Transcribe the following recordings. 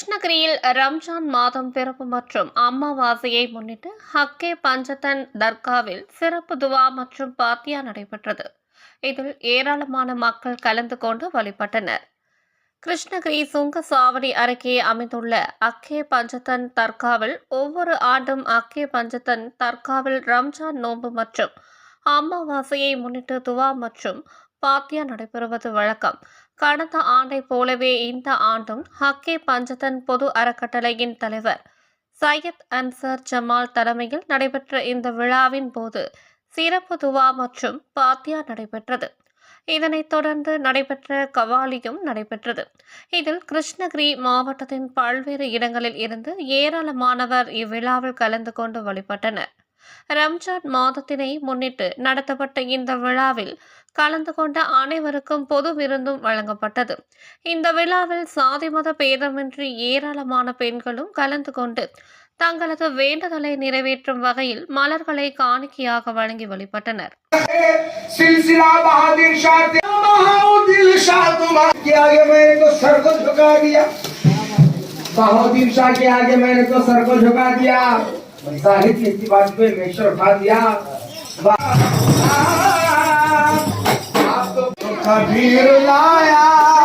கிருஷ்ணகிரியில் ரம்ஜான் மாதம் பிறப்பு மற்றும் அமாவாசையை முன்னிட்டு ஹக்கே பஞ்சதன் தர்காவில் சிறப்பு துவா மற்றும் பாத்தியா நடைபெற்றது. இதில் ஏராளமான மக்கள் கலந்து கொண்டு வழிபட்டனர். கிருஷ்ணகிரி சுங்க சாவடி அருகே அமைந்துள்ள அக்கே பஞ்சதன் தர்காவில் ஒவ்வொரு ஆண்டும் அக்கே பஞ்சதன் தர்காவில் ரம்ஜான் நோன்பு மற்றும் அமாவாசையை முன்னிட்டு துவா மற்றும் பாத்தியா நடைபெறுவது வழக்கம். கடந்த ஆண்டைப் போலவே இந்த ஆண்டும் ஹக்கே பஞ்சதன் பொது அறக்கட்டளையின் தலைவர் சையத் அன்சர் ஜமால் தலைமையில் நடைபெற்ற இந்த விழாவின் போது சிறப்பு துவா மற்றும் பாத்தியா நடைபெற்றது. இதனைத் தொடர்ந்து நடைபெற்ற கவாலியும் நடைபெற்றது. இதில் கிருஷ்ணகிரி மாவட்டத்தின் பல்வேறு இடங்களில் இருந்து ஏராளமானவர் இவ்விழாவில் கலந்து கொண்டு வழிபட்டனர். ரம்ஜான் மாதத்தினை முன்னிட்டு நடத்தப்பட்ட இந்த விழாவில் கலந்து கொண்ட அனைவருக்கும் பொது விருந்தும் வழங்கப்பட்டது இந்த விழாவில் சாதி மத பேதமின்றி ஏராளமான பெண்களும் கலந்து கொண்டு தங்களது வேண்டுதலை நிறைவேற்றும் வகையில் மலர்களை காணிக்கையாக வழங்கி வழிபட்டனர் सिलसिला बहादुर शाह ते- बहादुर शाह तुम्हारे के आगे मैंने तो सर को झुका दिया साहित्य की बात पे हमेशा उठा दिया आप तो लाया।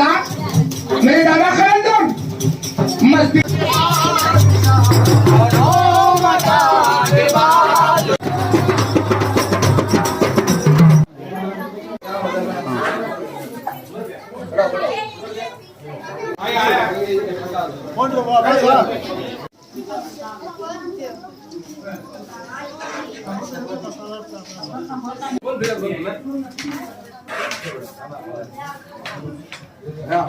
दादा मेरे दादा खड़े तुम मस्ती खाना हा